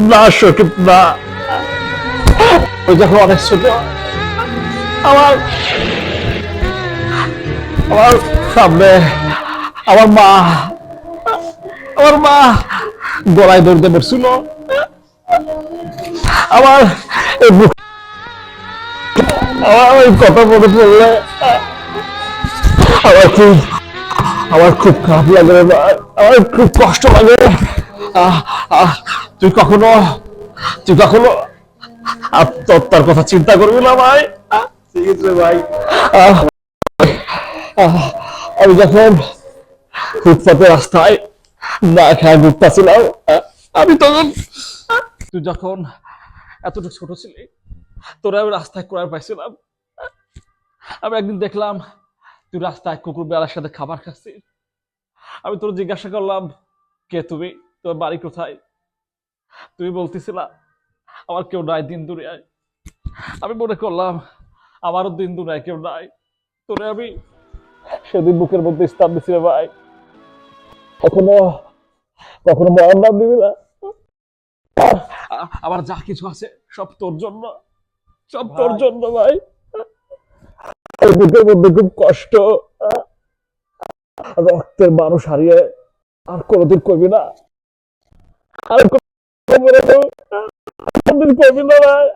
না শকিব না। ওই যখন অনেক ছোট। আমার আমার সামনে আমার মা আমার মা গলায় দৌড়তে পড়ছিল আমার আমার ওই কথা মনে পড়লে আমার খুব আমার খুব খারাপ লাগে আমার খুব কষ্ট লাগে। আহ, তুই কখনো তুই কখনো আত্মহত্যার কথা চিন্তা করবি না ভাই? ঠিক আছে ভাই। আমি যখন ফুটপাতে রাস্তায় না খেয়ে ঘুরতেছিলাম আমি তখন তুই যখন এতটুকু ছোট ছিলি তোরা আমি রাস্তায় কোরআন পাইছিলাম। আমি একদিন দেখলাম তুই রাস্তায় কুকুর বেড়ার সাথে খাবার খাচ্ছিস। আমি তোর জিজ্ঞাসা করলাম কে তুমি? তোর বাড়ি কোথায়? তুমি বলতেছিলা আমার কেউ নাই দিন দুনিয়ায়। আমি মনে করলাম আমারও দিন দুনিয়ায় কেউ নাই। তোরে আমি সেদিন বুকের মধ্যে স্থান দিছি ভাই। কখনো কখনো মরার নাম দিবি না। আমার যা কিছু আছে সব তোর জন্য সব তোর জন্য ভাই। বুকের মধ্যে খুব কষ্ট। রক্তের মানুষ হারিয়ে আর কোনোদিন করবি না। আর কোনোদিন করবি না ভাই